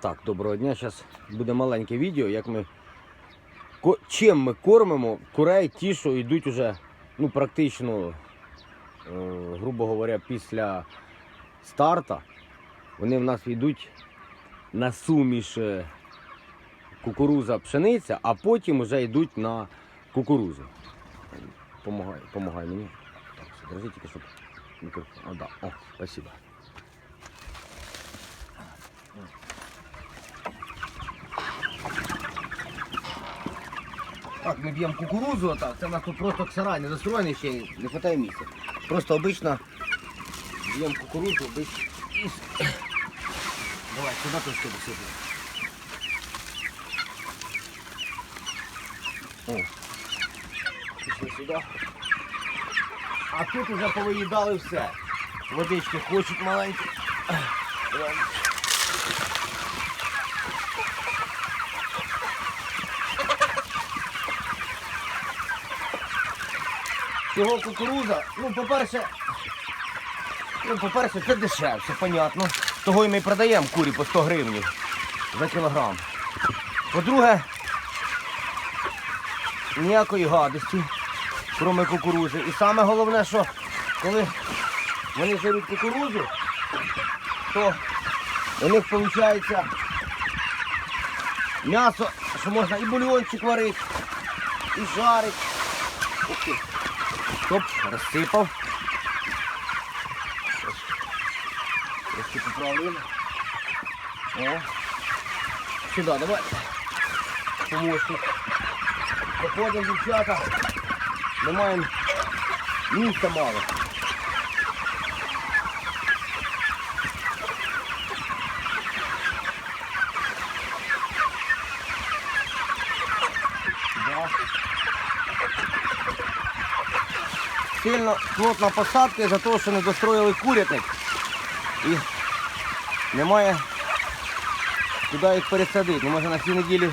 Так, доброго дня. Зараз буде маленьке відео, як ми чим ми кормимо курей, ті, що йдуть уже ну, практично, е, грубо говоря, після старта. Вони в нас йдуть на суміш е, кукуруза пшениця, а потім вже йдуть на кукурузу. Помагай, помагай мені. Так, держи тільки, щоб. А, да. О, спасибо. Так, ми б'ємо кукурузу, так, це в нас тут просто ксарай не застроєний ще, не вистачає місця. Просто обично б'ємо кукурузу, без... із- Давай, сюди трошки досипи. О. Пішли сюди. А тут уже повиїдали все. Водички хочуть маленькі. Цього кукуруза, ну, по-перше, ну, по-перше, це дешевше, понятно. Того і ми продаємо курі по 100 гривень за кілограм. По-друге, ніякої гадості, кроме кукурузи. І саме головне, що коли вони жарють кукурузу, то у них виходить м'ясо, що можна і бульйончик варити, і жарити. Ух ти. Стоп, розсипав. Трошки поправлюємо. О. Сюди, давай. Помощник. Заходимо, дівчата. Ми маємо місця мало. Сильно плотна посадка за того, що не достроїли курятник. І немає куди їх пересадити. Ну, Може на цій неділі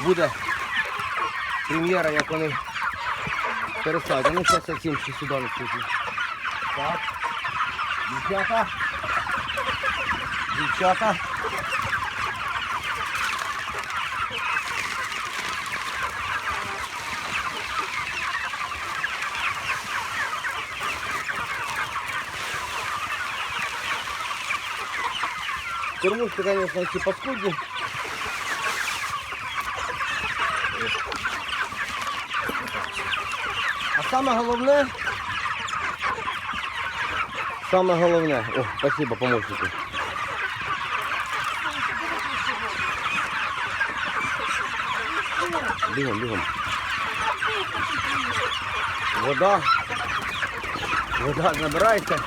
буде прем'єра, як вони пересадять. Ну зараз я цим ще сюди не чути. Так. Дівчата. Дівчата. Кормушки, конечно, ці паскудні. А саме головне. Саме головне. О, спасибо, помощнику. Бігом, бігом. Вода. Вода набирається.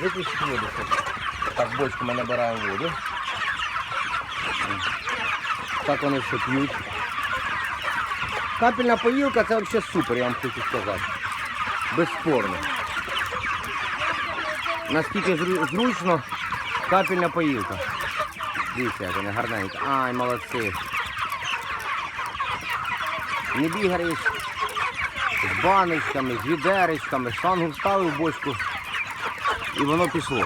Виключить воду. Так, бочку ми набираємо воду. Так вони все п'ють. Капельна поїлка це взагалі супер, я вам хочу сказати. Безспорно. Наскільки зручно капельна поїлка. Дивіться, як вони гарненько. Ай, молодці. Не бігаєш з баночками, з відеречками, штангу вставив в бочку і воно пішло.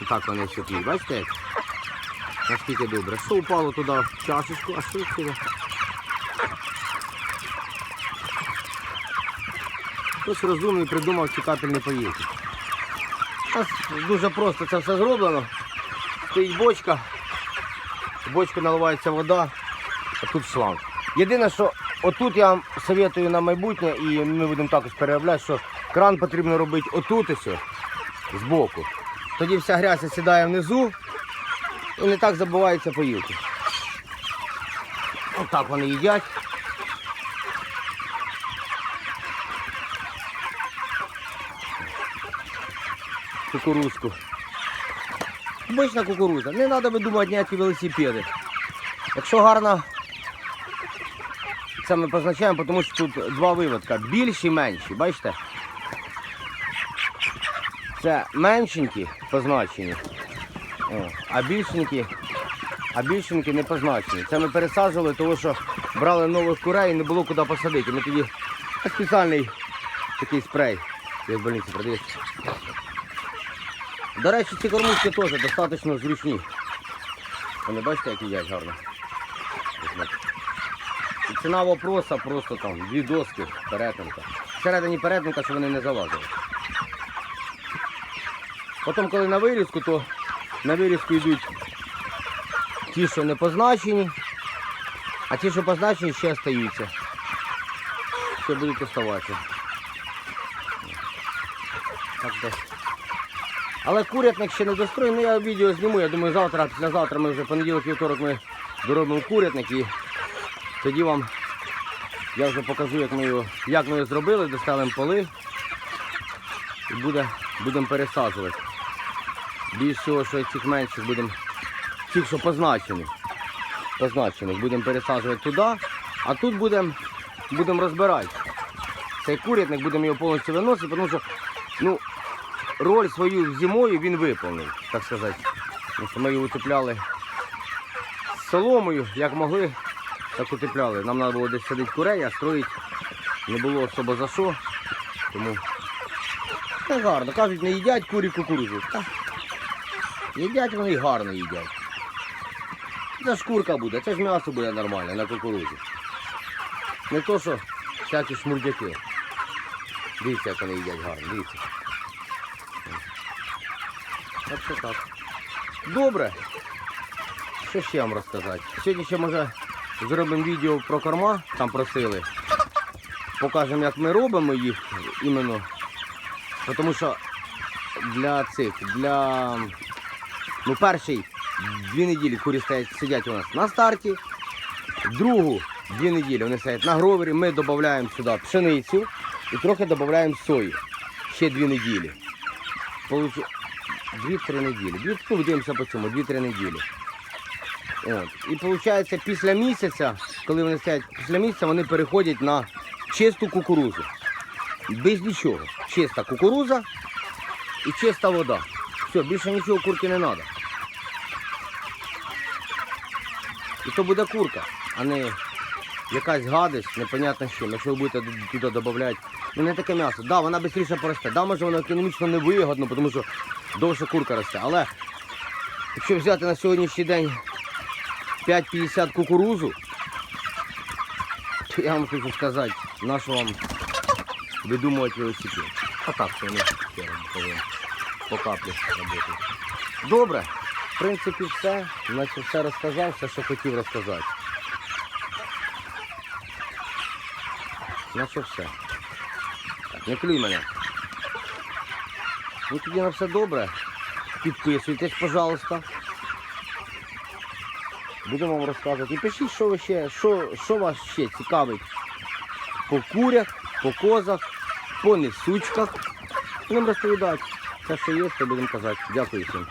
І так вони все п'ють. Бачите? Наскільки добре. Що упало туди в чашечку, а що сюди? Хтось розумний придумав ці капельні. Дуже просто це все зроблено. Стоїть бочка, в бочку наливається вода, а тут шланг. Єдине, що отут я вам советую на майбутнє, і ми будемо також переробляти, що кран потрібно робити отут і все, збоку. Тоді вся грязь сідає внизу і не так забувається поїлки. Отак вони їдять. Кукурузку. Обична кукуруза. Не треба видумувати ніякі велосипеди. Якщо гарно, це ми позначаємо, тому що тут два виводка. Більші і менші. Бачите? Це меншенькі позначені. А більшенькі, а більшенькі не позначені. Це ми пересаджували, тому що брали нових курей і не було куди посадити. Ми тоді спеціальний такий спрей. Я в больниці продається. До речі, ці кормушки теж достатньо зручні. Вони бачите, як їдять гарно. І ціна вопроса просто там дві доски, перетинка. Всередині перетинка, що вони не залазили. Потім, коли на вирізку, то на вирізку йдуть ті, що не позначені, а ті, що позначені, ще остаються. Ще будуть оставатися. Так десь. Але курятник ще не достроєний, ну я відео зніму, я думаю, завтра, післязавтра ми вже понеділок, вівторок ми доробимо курятник і тоді вам я вже покажу, як ми його, як ми його зробили, доставимо поли і буде, будемо пересаджувати. Більш всього, що цих менших будемо, тих, що позначені, позначених, будемо пересаджувати туди, а тут будемо будемо розбирати. Цей курятник будемо його повністю виносити, тому що ну, роль свою зимою він виповнив, так сказати. Ми його утепляли соломою, як могли, так утепляли. Нам треба було десь садити курей, а строїть не було особо за що. Тому це гарно. Кажуть, не їдять курі кукурудзу. Їдять вони гарно їдять. Це шкурка буде, це ж м'ясо буде нормальне на кукурудзі. Не то, що всякі шмурдяки. Дивіться, як вони їдять гарно, дивіться. Так що так. Добре. Що ще вам розказати? Сьогодні ще може зробимо відео про корма, там просили. Покажемо, як ми робимо їх іменно. Тому що для цих, для ну, перший дві неділі курі стоять, сидять у нас на старті. Другу дві неділі вони сидять на гровері, ми додаємо сюди пшеницю і трохи додаємо сої. Ще дві неділі. Дві-три неділі. Дві, ну, дивимося по цьому, дві-три неділі. От. І виходить, після місяця, коли вони стоять після місяця, вони переходять на чисту кукурузу. Без нічого. Чиста кукуруза і чиста вода. Все, більше нічого курки не треба. І то буде курка, а не якась гадость, непонятно що. Якщо ви будете туди додати. Ну не таке м'ясо. Да, вона швидше поросте. Да, може воно економічно невигодно, тому що довше курка росте. Але якщо взяти на сьогоднішній день 5,50 кукурузу, то я вам хочу сказати, на що вам видумувати велосипед. А так, що вони повинні по каплі працюють. Добре, в принципі, все. Значить, все розказав, все, що хотів розказати. Значить, все. Не клюй мене. Ну тоді на все добре. Підписуйтесь, пожалуйста. Будемо вам розказувати. І пишіть, що ви ще, що, що вас ще цікавить по курях, по козах, по несучках. Будемо розповідати. Все, що є, то будемо казати. Дякую всім.